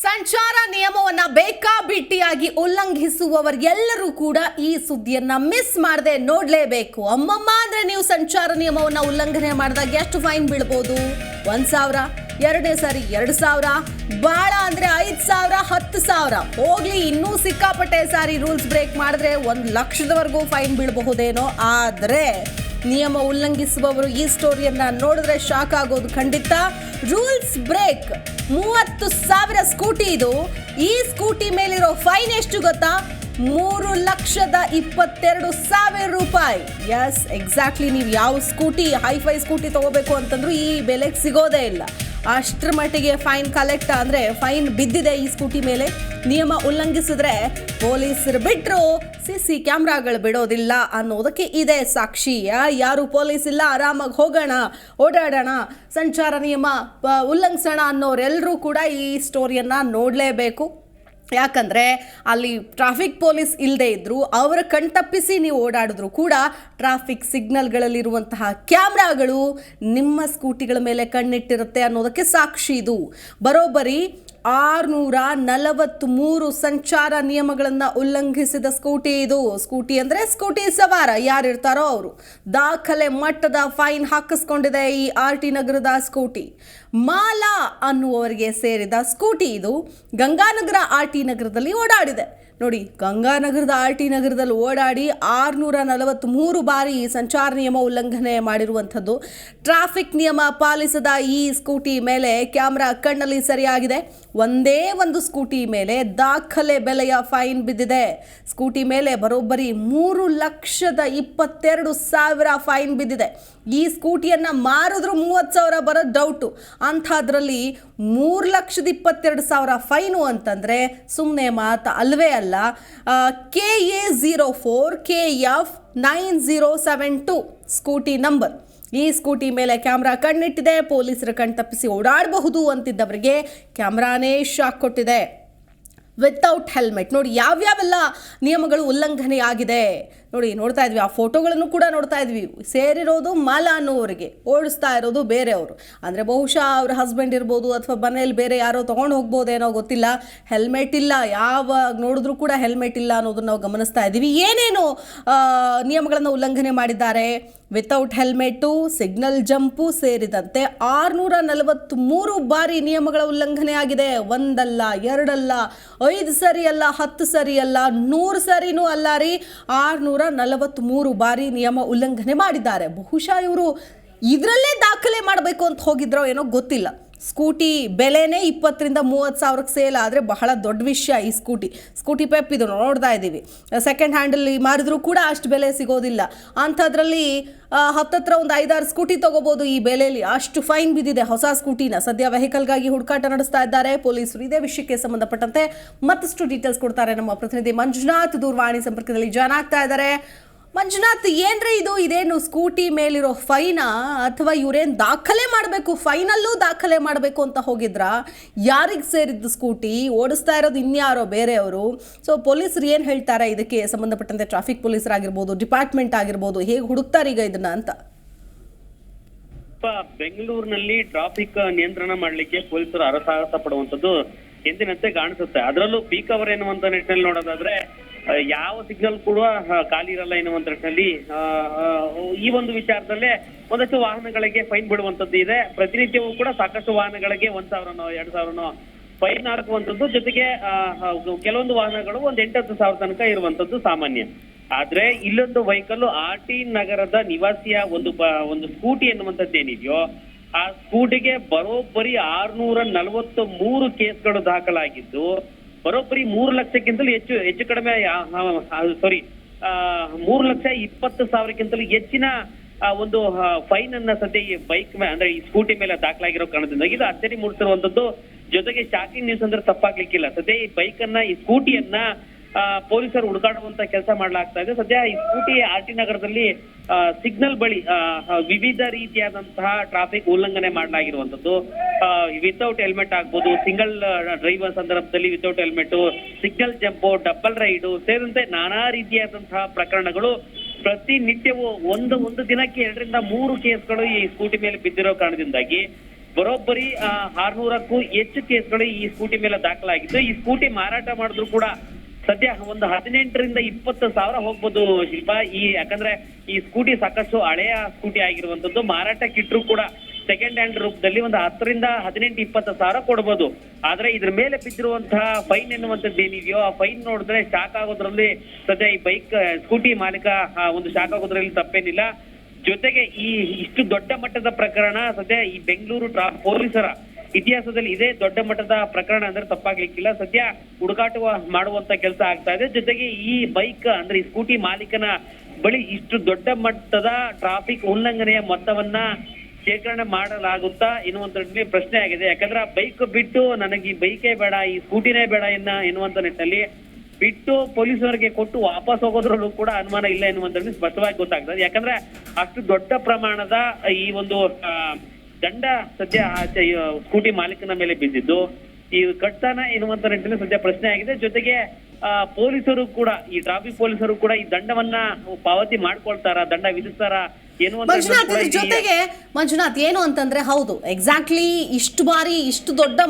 ಸಂಚಾರ ನಿಯಮವನ್ನ ಬೇಕಾಬಿಟ್ಟಿಯಾಗಿ ಉಲ್ಲಂಘಿಸುವವರೆಲ್ಲರೂ ಕೂಡ ಈ ಸುದ್ದಿಯನ್ನ ಮಿಸ್ ಮಾಡದೆ ನೋಡ್ಲೇಬೇಕು. ಅಮ್ಮಮ್ಮ ಅಂದ್ರೆ ನೀವು ಸಂಚಾರ ನಿಯಮವನ್ನ ಉಲ್ಲಂಘನೆ ಮಾಡಿದಾಗ ಎಷ್ಟು ಫೈನ್ ಬೀಳ್ಬೋದು? ಒಂದ್ ಸಾವಿರ ಎರಡನೇ ಸಾರಿ ಎರಡು ಸಾವಿರ ಬಹಳ ಅಂದ್ರೆ ಐದ್ ಸಾವಿರ, ಹತ್ತು ಸಾವಿರ. ಹೋಗ್ಲಿ, ಇನ್ನೂ ಸಿಕ್ಕಾಪಟ್ಟೆ ಸಾರಿ ರೂಲ್ಸ್ ಬ್ರೇಕ್ ಮಾಡಿದ್ರೆ ಒಂದ್ ಲಕ್ಷದವರೆಗೂ ಫೈನ್ ಬೀಳಬಹುದೇನೋ. ಆದ್ರೆ ನಿಯಮ ಉಲ್ಲಂಘಿಸುವವರು ಈ ಸ್ಟೋರಿಯನ್ನ ನೋಡಿದ್ರೆ ಶಾಕ್ ಆಗೋದು ಖಂಡಿತ. Rules break. ಮೂವತ್ತು ಸಾವಿರ ಸ್ಕೂಟಿ ಇದು. ಈ ಸ್ಕೂಟಿ ಮೇಲಿರೋ ಫೈನ್ ಎಷ್ಟು ಗೊತ್ತಾ? ಮೂರು ಲಕ್ಷದ ಇಪ್ಪತ್ತೆರಡು ಸಾವಿರ ರೂಪಾಯಿ. ಎಸ್ ಎಕ್ಸಾಕ್ಟ್ಲಿ ನೀವು ಯಾವ ಸ್ಕೂಟಿ, ಹೈಫೈ ಸ್ಕೂಟಿ ತಗೋಬೇಕು ಅಂತಂದ್ರೂ ಈ ಬೆಲೆಗೆ ಸಿಗೋದೇ ಇಲ್ಲ. ಅಷ್ಟರ ಮಟ್ಟಿಗೆ ಫೈನ್ ಕಲೆಕ್ಟ್ ಅಂದರೆ ಫೈನ್ ಬಿದ್ದಿದೆ ಈ ಸ್ಕೂಟಿ ಮೇಲೆ. ನಿಯಮ ಉಲ್ಲಂಘಿಸಿದ್ರೆ ಪೊಲೀಸರು ಬಿಟ್ಟರು ಸಿ ಸಿ ಕ್ಯಾಮ್ರಾಗಳು ಬಿಡೋದಿಲ್ಲ ಅನ್ನೋದಕ್ಕೆ ಇದೆ ಸಾಕ್ಷಿ. ಯಾರು ಪೊಲೀಸ್ ಇಲ್ಲ, ಆರಾಮಾಗಿ ಹೋಗೋಣ, ಓಡಾಡೋಣ, ಸಂಚಾರ ನಿಯಮ ಉಲ್ಲಂಘಿಸೋಣ ಅನ್ನೋರೆಲ್ಲರೂ ಕೂಡ ಈ ಸ್ಟೋರಿಯನ್ನು ನೋಡಲೇಬೇಕು. ಯಾಕಂದರೆ ಅಲ್ಲಿ ಟ್ರಾಫಿಕ್ ಪೊಲೀಸ್ ಇಲ್ಲದೆ ಇದ್ದರೂ ಅವರ ಕಣ್ತಪ್ಪಿಸಿ ನೀವು ಓಡಾಡಿದ್ರು ಕೂಡ ಟ್ರಾಫಿಕ್ ಸಿಗ್ನಲ್ಗಳಲ್ಲಿರುವಂತಹ ಕ್ಯಾಮ್ರಾಗಳು ನಿಮ್ಮ ಸ್ಕೂಟಿಗಳ ಮೇಲೆ ಕಣ್ಣಿಟ್ಟಿರುತ್ತೆ ಅನ್ನೋದಕ್ಕೆ ಸಾಕ್ಷಿ ಇದು. ಬರೋಬ್ಬರಿ ಆರುನೂರ ನಲವತ್ತ್ಮೂರು ಸಂಚಾರ ನಿಯಮಗಳನ್ನು ಉಲ್ಲಂಘಿಸಿದ ಸ್ಕೂಟಿ ಇದು. ಸ್ಕೂಟಿ ಅಂದರೆ ಸ್ಕೂಟಿ ಸವಾರ. ಯಾರಿರ್ತಾರೋ ಅವರು. ದಾಖಲೆ ಮಟ್ಟದ ಫೈನ್ ಹಾಕಿಸ್ಕೊಂಡಿದೆ ಈ ಆರ್ ಟಿ ನಗರದ ಸ್ಕೂಟಿ. ಮಾಲಾ ಅನ್ನುವವರಿಗೆ ಸೇರಿದ ಸ್ಕೂಟಿ ಇದು ಗಂಗಾನಗರ ಆರ್ ಟಿ ನಗರದಲ್ಲಿ ಓಡಾಡಿದೆ. ನೋಡಿ, ಗಂಗಾನಗರದ ಆರ್ ಟಿ ನಗರದಲ್ಲಿ ಓಡಾಡಿ ಆರುನೂರ ನಲವತ್ತ್ಮೂರು ಬಾರಿ ಸಂಚಾರ ನಿಯಮ ಉಲ್ಲಂಘನೆ ಮಾಡಿರುವಂಥದ್ದು. ಟ್ರಾಫಿಕ್ ನಿಯಮ ಪಾಲಿಸದ ಈ ಸ್ಕೂಟಿ ಮೇಲೆ ಕ್ಯಾಮ್ರಾ ಕಣ್ಣಲ್ಲಿ ಸರಿಯಾಗಿದೆ. ಒಂದೇ ಒಂದು ಸ್ಕೂಟಿ ಮೇಲೆ ದಾಖಲೆ ಬೆಲೆಯ ಫೈನ್ ಬಿದ್ದಿದೆ. ಸ್ಕೂಟಿ ಮೇಲೆ ಬರೋಬ್ಬರಿ ಮೂರು ಲಕ್ಷದ ಇಪ್ಪತ್ತೆರಡು ಸಾವಿರ ಫೈನ್ ಬಿದ್ದಿದೆ. ಈ ಸ್ಕೂಟಿಯನ್ನು ಮಾರಿದ್ರು ಮೂವತ್ತು ಸಾವಿರ ಬರೋ ಡೌಟು ಅಂಥದ್ರಲ್ಲಿ ಮೂರು ಲಕ್ಷದ ಇಪ್ಪತ್ತೆರಡು ಸಾವಿರ ಫೈನು ಅಂತಂದರೆ ಸುಮ್ಮನೆ ಮಾತು ಅಲ್ವೇ ಅಲ್ಲ. K A zero four K F nine zero seven two scooty number. ಈ ಸ್ಕೂಟಿ ಮೇಲೆ ಕ್ಯಾಮ್ರಾ ಕಣ್ಣಿಟ್ಟಿದೆ. ಪೊಲೀಸರ ಕಣ್ ತಪ್ಪಿಸಿ ಓಡಾಡಬಹುದು ಅಂತಿದ್ದವರಿಗೆ ಕ್ಯಾಮ್ರಾನೇ ಶಾಕ್ ಕೊಟ್ಟಿದೆ. ವಿತೌಟ್ ಹೆಲ್ಮೆಟ್ ನೋಡಿ, ಯಾವ್ಯಾವೆಲ್ಲ ನಿಯಮಗಳು ಉಲ್ಲಂಘನೆ ಆಗಿದೆ ನೋಡಿ, ನೋಡ್ತಾ ಇದ್ವಿ. ಆ ಫೋಟೋಗಳನ್ನು ಕೂಡ ನೋಡ್ತಾ ಇದ್ವಿ. ಸೇರಿರೋದು ಮಾಲ ಅನ್ನೋರಿಗೆ ಓಡಿಸ್ತಾ ಇರೋದು ಬೇರೆಯವರು. ಅಂದರೆ ಬಹುಶಃ ಅವ್ರ ಹಸ್ಬೆಂಡ್ ಇರ್ಬೋದು ಅಥವಾ ಮನೆಯಲ್ಲಿ ಬೇರೆ ಯಾರೋ ತೊಗೊಂಡು ಹೋಗ್ಬೋದೇನೋ ಗೊತ್ತಿಲ್ಲ. ಹೆಲ್ಮೆಟ್ ಇಲ್ಲ. ಯಾವಾಗ ನೋಡಿದ್ರೂ ಕೂಡ ಹೆಲ್ಮೆಟ್ ಇಲ್ಲ ಅನ್ನೋದನ್ನ ನಾವು ಗಮನಿಸ್ತಾ ಇದ್ದೀವಿ. ಏನೇನು ನಿಯಮಗಳನ್ನು ಉಲ್ಲಂಘನೆ ಮಾಡಿದ್ದಾರೆ? ವಿತೌಟ್ ಹೆಲ್ಮೆಟ್ಟು ಸಿಗ್ನಲ್ ಜಂಪು ಸೇರಿದಂತೆ ಆರುನೂರ ನಲವತ್ತ್ಮೂರು ಬಾರಿ ನಿಯಮಗಳ ಉಲ್ಲಂಘನೆ ಆಗಿದೆ. ಒಂದಲ್ಲ, ಎರಡಲ್ಲ, ಐದು ಸರಿ ಅಲ್ಲ ಹತ್ತು ಸರಿ ಅಲ್ಲ ನೂರು ಸರಿನೂ ಅಲ್ಲ ರೀ. ಆರುನೂರ ನಲವತ್ತ್ಮೂರು ಬಾರಿ ನಿಯಮ ಉಲ್ಲಂಘನೆ ಮಾಡಿದ್ದಾರೆ. ಬಹುಶಃ ಇವರು ಇದರಲ್ಲೇ ದಾಖಲೆ ಮಾಡಬೇಕು ಅಂತ ಹೋಗಿದ್ರೋ ಏನೋ ಗೊತ್ತಿಲ್ಲ. ಸ್ಕೂಟಿ ಬೆಲೆನೇ ಇಪ್ಪತ್ತರಿಂದ ಮೂವತ್ತು ಸಾವಿರಕ್ಕೆ ಸೇಲ್ ಆದರೆ ಬಹಳ ದೊಡ್ಡ ವಿಷಯ ಈ ಸ್ಕೂಟಿ. ಸ್ಕೂಟಿ ಪೆಪ್ ಇದು ನೋಡ್ತಾ ಇದ್ದೀವಿ. ಸೆಕೆಂಡ್ ಹ್ಯಾಂಡಲ್ಲಿ ಮಾರಿದ್ರೂ ಕೂಡ ಅಷ್ಟು ಬೆಲೆ ಸಿಗೋದಿಲ್ಲ. ಅಂಥದ್ರಲ್ಲಿ ಹತ್ತತ್ರ ಒಂದು ಐದಾರು ಸ್ಕೂಟಿ ತಗೋಬೋದು ಈ ಬೆಲೆಯಲ್ಲಿ. ಅಷ್ಟು ಫೈನ್ ಬಿದ್ದಿದೆ ಹೊಸ ಸ್ಕೂಟಿನ. ಸದ್ಯ ವೆಹಿಕಲ್ಗಾಗಿ ಹುಡುಕಾಟ ನಡೆಸ್ತಾ ಇದ್ದಾರೆ. ಪೊಲೀಸರು ಇದೇ ವಿಷಯಕ್ಕೆ ಸಂಬಂಧಪಟ್ಟಂತೆ ಮತ್ತಷ್ಟು ಡೀಟೇಲ್ಸ್ ಕೊಡ್ತಾರೆ ನಮ್ಮ ಪ್ರತಿನಿಧಿ ಮಂಜುನಾಥ್. ದೂರವಾಣಿ ಸಂಪರ್ಕದಲ್ಲಿ ಜಾಯ್ನ್ ಆಗ್ತಾ ಇದ್ದಾರೆ. ಮಂಜುನಾಥ್, ಏನ್ರಿ ಇದು? ಇದೇನು ಸ್ಕೂಟಿ ಮೇಲಿರೋ ಫೈನಾ? ಅಥವಾ ಇವ್ರೇನು ದಾಖಲೆ ಮಾಡಬೇಕು, ಫೈನಲ್ಲೂ ದಾಖಲೆ ಮಾಡಬೇಕು ಅಂತ ಹೋಗಿದ್ರಾ? ಯಾರಿಗೆ ಸೇರಿದ್ದು ಸ್ಕೂಟಿ? ಓಡಿಸ್ತಾ ಇರೋದು ಇನ್ಯಾರೋ ಬೇರೆಯವರು? ಸೊ ಪೊಲೀಸರು ಏನು ಹೇಳ್ತಾರೆ ಇದಕ್ಕೆ ಸಂಬಂಧಪಟ್ಟಂತೆ? ಟ್ರಾಫಿಕ್ ಪೊಲೀಸರಾಗಿರ್ಬೋದು, ಡಿಪಾರ್ಟ್ಮೆಂಟ್ ಆಗಿರ್ಬೋದು, ಹೇಗೆ ಹುಡುಕ್ತಾರೆ ಈಗ ಇದನ್ನ ಅಂತ? ಬೆಂಗಳೂರಿನಲ್ಲಿ ಟ್ರಾಫಿಕ್ ನಿಯಂತ್ರಣ ಮಾಡಲಿಕ್ಕೆ ಪೊಲೀಸರು ಹರಸಾಹಸ ಪಡುವಂತದ್ದು ಎಂದಿನಂತೆ ಕಾಣಿಸುತ್ತೆ. ಅದರಲ್ಲೂ ಪೀಕ್ ಅವರ್ ಎನ್ನುವಂತ ನಿಟ್ಟಿನಲ್ಲಿ ನೋಡೋದಾದ್ರೆ ಯಾವ ಸಿಗ್ನಲ್ ಕೂಡ ಖಾಲಿ ಇರಲ್ಲ ಎನ್ನುವಂತ ಈ ಒಂದು ವಿಚಾರದಲ್ಲೇ ಒಂದಷ್ಟು ವಾಹನಗಳಿಗೆ ಫೈನ್ ಬಿಡುವಂತದ್ದು ಇದೆ. ಪ್ರತಿನಿತ್ಯವೂ ಕೂಡ ಸಾಕಷ್ಟು ವಾಹನಗಳಿಗೆ ಒಂದ್ ಸಾವಿರನೋ, ಎರಡ್ ಸಾವಿರನೋ ಫೈನ್ ಹಾಕುವಂತದ್ದು ಜೊತೆಗೆ ಕೆಲವೊಂದು ವಾಹನಗಳು ಒಂದ್ ಎಂಟತ್ತು ಸಾವಿರ ತನಕ ಇರುವಂತದ್ದು ಸಾಮಾನ್ಯ. ಆದ್ರೆ ಇಲ್ಲೊಂದು ವೆಹಿಕಲ್ ಆರ್ ಟಿ ನಗರದ ನಿವಾಸಿಯ ಒಂದು ಒಂದು ಸ್ಕೂಟಿ ಎನ್ನುವಂಥದ್ದು ಏನಿದೆಯೋ, ಆ ಸ್ಕೂಟಿಗೆ ಬರೋಬ್ಬರಿ ಆರ್ನೂರ ನಲವತ್ತ ಮೂರು ಕೇಸ್ಗಳು ದಾಖಲಾಗಿದ್ದು ಬರೋಬ್ಬರಿ ಮೂರು ಲಕ್ಷಕ್ಕಿಂತಲೂ ಹೆಚ್ಚು ಹೆಚ್ಚು ಕಡಿಮೆ ಸಾರಿ ಮೂರು ಲಕ್ಷ ಇಪ್ಪತ್ತು ಸಾವಿರಕ್ಕಿಂತಲೂ ಹೆಚ್ಚಿನ ಒಂದು ಫೈನ್ ಅನ್ನ ಸದ್ಯ ಈ ಬೈಕ್ ಅಂದ್ರೆ ಈ ಸ್ಕೂಟಿ ಮೇಲೆ ದಾಖಲಾಗಿರೋ ಕಾರಣದಿಂದ ಇದು ಅಚ್ಚರಿ ಮೂಡಿಸಿರುವಂತದ್ದು. ಜೊತೆಗೆ ಶಾಕಿಂಗ್ ನ್ಯೂಸ್ ಅಂದ್ರೆ ತಪ್ಪಾಗ್ಲಿಕ್ಕಿಲ್ಲ. ಸದ್ಯ ಈ ಬೈಕ್ ಅನ್ನ, ಈ ಸ್ಕೂಟಿಯನ್ನ ಪೊಲೀಸರು ಹುಡುಕಾಡುವಂತ ಕೆಲಸ ಮಾಡ್ಲಾಗ್ತಾ ಇದೆ. ಸದ್ಯ ಈ ಸ್ಕೂಟಿ ಆರ್ ಟಿ ನಗರದಲ್ಲಿ ಸಿಗ್ನಲ್ ಬಳಿ ವಿವಿಧ ರೀತಿಯಾದಂತಹ ಟ್ರಾಫಿಕ್ ಉಲ್ಲಂಘನೆ ಮಾಡಲಾಗಿರುವಂತದ್ದು ವಿತೌಟ್ ಹೆಲ್ಮೆಟ್ ಆಗ್ಬೋದು ಸಿಂಗಲ್ ಡ್ರೈವರ್ ಸಂದರ್ಭದಲ್ಲಿ without helmet signal jump double ride ಸೇರಿದಂತೆ ನಾನಾ ರೀತಿಯಾದಂತಹ ಪ್ರಕರಣಗಳು ಪ್ರತಿನಿತ್ಯವೂ ಒಂದು ಒಂದು ದಿನಕ್ಕೆ ಎರಡರಿಂದ ಮೂರು ಕೇಸ್ಗಳು ಈ ಸ್ಕೂಟಿ ಮೇಲೆ ಬಿದ್ದಿರೋ ಕಾರಣದಿಂದಾಗಿ ಬರೋಬ್ಬರಿ ಆರ್ನೂರಕ್ಕೂ ಹೆಚ್ಚು ಕೇಸ್ಗಳು ಈ ಸ್ಕೂಟಿ ಮೇಲೆ ದಾಖಲಾಗಿದ್ದು, ಈ ಸ್ಕೂಟಿ ಮಾರಾಟ ಮಾಡಿದ್ರು ಕೂಡ ಸದ್ಯ ಒಂದು ಹದಿನೆಂಟರಿಂದ ಇಪ್ಪತ್ತು ಸಾವಿರ ಹೋಗ್ಬೋದು ಶಿಲ್ಪ. ಈ ಯಾಕಂದ್ರೆ ಈ ಸ್ಕೂಟಿ ಸಾಕಷ್ಟು ಹಳೆಯ ಸ್ಕೂಟಿ ಆಗಿರುವಂತದ್ದು ಮಾರಾಟಕ್ಕಿಟ್ರು ಕೂಡ ಸೆಕೆಂಡ್ ಹ್ಯಾಂಡ್ ರೂಪದಲ್ಲಿ ಒಂದು ಹತ್ತರಿಂದ ಹದಿನೆಂಟು, ಇಪ್ಪತ್ತು ಸಾವಿರ ಕೊಡ್ಬೋದು. ಆದ್ರೆ ಇದ್ರ ಮೇಲೆ ಬಿದ್ದಿರುವಂತಹ ಫೈನ್ ಎನ್ನುವಂಥದ್ದು ಏನಿದೆಯೋ, ಆ ಫೈನ್ ನೋಡಿದ್ರೆ ಶಾಕ್ ಆಗೋದ್ರಲ್ಲಿ ಸದ್ಯ ಈ ಬೈಕ್ ಸ್ಕೂಟಿ ಮಾಲೀಕ ಒಂದು ಶಾಕ್ ಆಗೋದ್ರಲ್ಲಿ ತಪ್ಪೇನಿಲ್ಲ. ಜೊತೆಗೆ ಈ ಇಷ್ಟು ದೊಡ್ಡ ಮಟ್ಟದ ಪ್ರಕರಣ ಸದ್ಯ ಈ ಬೆಂಗಳೂರು ಟ್ರಾ, ಪೊಲೀಸರ ಇತಿಹಾಸದಲ್ಲಿ ಇದೇ ದೊಡ್ಡ ಮಟ್ಟದ ಪ್ರಕರಣ ಅಂದ್ರೆ ತಪ್ಪಾಗ್ಲಿಕ್ಕಿಲ್ಲ. ಸದ್ಯ ಹುಡುಕಾಟ ಮಾಡುವಂತ ಕೆಲಸ ಆಗ್ತಾ ಇದೆ. ಜೊತೆಗೆ ಈ ಬೈಕ್ ಅಂದ್ರೆ ಈ ಸ್ಕೂಟಿ ಮಾಲೀಕನ ಬಳಿ ಇಷ್ಟು ದೊಡ್ಡ ಮಟ್ಟದ ಟ್ರಾಫಿಕ್ ಉಲ್ಲಂಘನೆಯ ಮೊತ್ತವನ್ನ ಶೇಖರಣೆ ಮಾಡಲಾಗುತ್ತಾ ಎನ್ನುವಂತ ಪ್ರಶ್ನೆ ಆಗಿದೆ. ಯಾಕಂದ್ರೆ ಆ ಬೈಕ್ ಬಿಟ್ಟು ನನಗೆ ಈ ಬೈಕೇ ಬೇಡ, ಈ ಸ್ಕೂಟಿನೇ ಬೇಡ ಇನ್ನ ಎನ್ನುವಂತ ನಿಟ್ಟಿನಲ್ಲಿ ಬಿಟ್ಟು ಪೊಲೀಸರಿಗೆ ಕೊಟ್ಟು ವಾಪಸ್ ಹೋಗೋದ್ರಲ್ಲೂ ಕೂಡ ಅನುಮಾನ ಇಲ್ಲ ಎನ್ನುವಂತ ಸ್ಪಷ್ಟವಾಗಿ ಗೊತ್ತಾಗ್ತದೆ. ಯಾಕಂದ್ರೆ ಅಷ್ಟು ದೊಡ್ಡ ಪ್ರಮಾಣದ ಈ ಒಂದು ದಂಡ ಸದ್ಯ ಸ್ಕೂಟಿ ಮಾಲೀಕನ ಮೇಲೆ ಬಿದ್ದಿದ್ದು, ಈ ಕಟ್ತಾನ ಎನ್ನುವಂತ ನಿಟ್ಟಿನಲ್ಲಿ ಸದ್ಯ ಪ್ರಶ್ನೆ ಆಗಿದೆ. ಜೊತೆಗೆ ಪೊಲೀಸರು ಕೂಡ, ಈ ಟ್ರಾಫಿಕ್ ಪೊಲೀಸರು ಕೂಡ ಈ ದಂಡವನ್ನ ಪಾವತಿ ಮಾಡ್ಕೊಳ್ತಾರ, ದಂಡ ವಿಧಿಸ್ತಾರ ಮಂಜುನಾಥ್ ಇದ್ರ ಜೊತೆಗೆ ಮಂಜುನಾಥ್ ಏನು ಅಂತಂದ್ರೆ ಹೌದು ಎಕ್ಸಾಕ್ಟ್ಲಿ ಇಷ್ಟು ಬಾರಿ ಇಷ್ಟು ದೊಡ್ಡ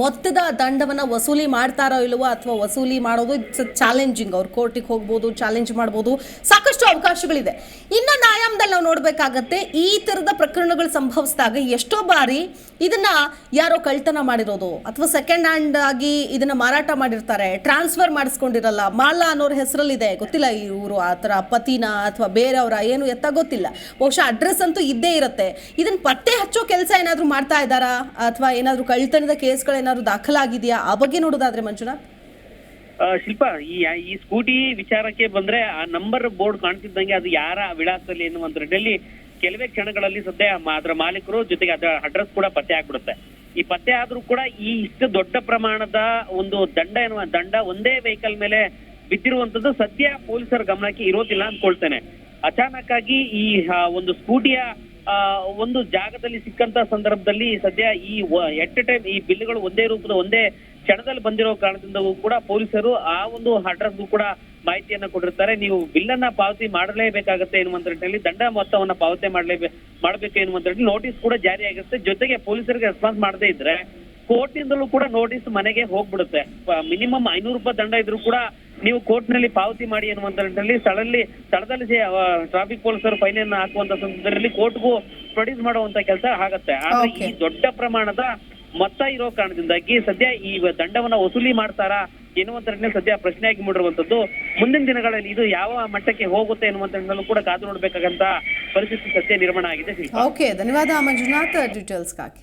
ಮೊತ್ತದ ದಂಡವನ್ನ ವಸೂಲಿ ಮಾಡ್ತಾರೋ ಇಲ್ವೋ ಅಥವಾ ವಸೂಲಿ ಮಾಡೋದು ಇಟ್ಸ್ ಚಾಲೆಂಜಿಂಗ್ ಅವ್ರು ಕೋರ್ಟಿಗೆ ಹೋಗ್ಬೋದು ಚಾಲೆಂಜ್ ಮಾಡ್ಬೋದು ಸಾಕಷ್ಟು ಅವಕಾಶಗಳಿದೆ. ಇನ್ನೊಂದು ಆಯಾಮದಲ್ಲಿ ನಾವು ನೋಡ್ಬೇಕಾಗತ್ತೆ ಈ ತರದ ಪ್ರಕರಣಗಳು ಸಂಭವಿಸಿದಾಗ ಎಷ್ಟೋ ಬಾರಿ ಇದನ್ನ ಯಾರೋ ಕಳ್ತನ ಮಾಡಿರೋದು ಅಥವಾ ಸೆಕೆಂಡ್ ಹ್ಯಾಂಡ್ ಆಗಿ ಇದನ್ನ ಮಾರಾಟ ಮಾಡಿರ್ತಾರೆ ಟ್ರಾನ್ಸ್ಫರ್ ಮಾಡಿಸ್ಕೊಂಡಿರಲ್ಲ ಮಾಲಾ ಅನ್ನೋರ ಹೆಸರಲ್ಲಿದೆ ಗೊತ್ತಿಲ್ಲ ಇವರು ಆ ಥರ ಪತಿನ ಅಥವಾ ಬೇರೆಯವರ ಏನು ಎತ್ತ ಗೊತ್ತಿಲ್ಲ. ಬಹುಶಃ ಅಡ್ರೆಸ್ ಅಂತೂ ಇದ್ದೇ ಇರುತ್ತೆ. ಇದನ್ನ ಪತ್ತೆ ಹಚ್ಚೋ ಕೆಲಸ ಏನಾದರೂ ಮಾಡ್ತಾ ಇದ್ದಾರಾ? ಅಥವಾ ಏನಾದರೂ ಕಳ್ಳತನದ ಕೇಸ್ಗಳು ಏನಾದರೂ ದಾಖಲಾಗಿದೆಯಾ? ಆ ಬಗ್ಗೆ ನೋಡೋದಾದ್ರೆ ಮಂಜುನಾಥ್ ಶಿಲ್ಪಾ, ಈ ಈ ಸ್ಕೂಟಿ ವಿಚಾರಕ್ಕೆ ಬಂದ್ರೆ ಆ ನಂಬರ್ ಬೋರ್ಡ್ ಕಾಣ್ತಿದ್ದಂಗೆ ಅದು ಯಾರ ವಿಳಾಸದಲ್ಲಿ ಎನ್ನುವಂತ ನಿಟ್ಟಿನಲ್ಲಿ ಕೆಲವೇ ಕ್ಷಣಗಳಲ್ಲಿ ಸದ್ಯ ಅದರ ಮಾಲೀಕರು ಜೊತೆಗೆ ಅದರ ಅಡ್ರೆಸ್ ಕೂಡ ಪತ್ತೆ ಆಗ್ಬಿಡುತ್ತೆ. ಈ ಪತ್ತೆ ಆದ್ರೂ ಕೂಡ ಈ ಇಷ್ಟು ದೊಡ್ಡ ಪ್ರಮಾಣದ ಒಂದು ದಂಡ ಎನ್ನುವ ದಂಡ ಒಂದೇ ವೆಹಿಕಲ್ ಮೇಲೆ ಬಿದ್ದಿರುವಂತದ್ದು ಸದ್ಯ ಪೊಲೀಸರ ಗಮನಕ್ಕೆ ಇರೋದಿಲ್ಲ ಅಂದ್ಕೊಳ್ತೇನೆ. ಅಚಾನಕ್ ಆಗಿ ಈ ಒಂದು ಸ್ಕೂಟಿಯ ಒಂದು ಜಾಗದಲ್ಲಿ ಸಿಕ್ಕಂತ ಸಂದರ್ಭದಲ್ಲಿ ಸದ್ಯ ಈ ಎಟ್ ಎ ಟೈಮ್ ಈ ಬಿಲ್ಗಳು ಒಂದೇ ರೂಪದ ಒಂದೇ ಕ್ಷಣದಲ್ಲಿ ಬಂದಿರೋ ಕಾರಣದಿಂದಲೂ ಕೂಡ ಪೊಲೀಸರು ಆ ಒಂದು ಅಡ್ರೆಸ್ಗೂ ಕೂಡ ಮಾಹಿತಿಯನ್ನ ಕೊಟ್ಟಿರ್ತಾರೆ. ನೀವು ಬಿಲ್ಲನ್ನ ಪಾವತಿ ಮಾಡಲೇಬೇಕಾಗತ್ತೆ ಎನ್ನುವಂತ ನಿಟ್ಟಿನಲ್ಲಿ ದಂಡ ಮೊತ್ತವನ್ನ ಪಾವತಿ ಮಾಡಲೇ, ಮಾಡಬೇಕು ಎನ್ನುವಂತ ನೋಟಿಸ್ ಕೂಡ ಜಾರಿಯಾಗಿರುತ್ತೆ. ಜೊತೆಗೆ ಪೊಲೀಸರಿಗೆ ರೆಸ್ಪಾನ್ಸ್ ಮಾಡದೇ ಇದ್ರೆ ಕೋರ್ಟ್ ನಿಂದಲೂ ಕೂಡ ನೋಟಿಸ್ ಮನೆಗೆ ಹೋಗ್ಬಿಡುತ್ತೆ. ಮಿನಿಮಮ್ ಐನೂರು ರೂಪಾಯಿ ದಂಡ ಇದ್ರೂ ಕೂಡ ನೀವು ಕೋರ್ಟ್ನಲ್ಲಿ ಪಾವತಿ ಮಾಡಿ ನಿಟ್ಟಿನಲ್ಲಿ ಸ್ಥಳದಲ್ಲಿ ಸ್ಥಳದಲ್ಲಿ ಟ್ರಾಫಿಕ್ ಪೊಲೀಸರು ಫೈನ್ ಅನ್ನು ಹಾಕುವಂತ ಸಂದರ್ಭದಲ್ಲಿ ಕೋರ್ಟ್ಗೂ ಪ್ರೊಡ್ಯೂಸ್ ಮಾಡುವಂತ ಕೆಲಸ ಆಗತ್ತೆ. ಆದ್ರೆ ಈ ದೊಡ್ಡ ಪ್ರಮಾಣದ ಮೊತ್ತ ಇರೋ ಕಾರಣದಿಂದಾಗಿ ಸದ್ಯ ಈ ದಂಡವನ್ನ ವಸೂಲಿ ಮಾಡ್ತಾರಾ ಎನ್ನುವಂತ ನಿಟ್ಟಿನಲ್ಲಿ ಸದ್ಯ ಪ್ರಶ್ನೆಯಾಗಿ ಮೂಡಿರುವಂತದ್ದು. ಮುಂದಿನ ದಿನಗಳಲ್ಲಿ ಇದು ಯಾವ ಮಟ್ಟಕ್ಕೆ ಹೋಗುತ್ತೆ ಎನ್ನುವಂತ ನಿಟ್ಟಿನಲ್ಲೂ ಕೂಡ ಕಾದು ನೋಡ್ಬೇಕಂತ ಪರಿಸ್ಥಿತಿ ಸದ್ಯ ನಿರ್ಮಾಣ ಆಗಿದೆ. ಓಕೆ ಧನ್ಯವಾದ ಮಂಜುನಾಥ್ ಡೀಟೇಲ್ಸ್ಗಾಗಿ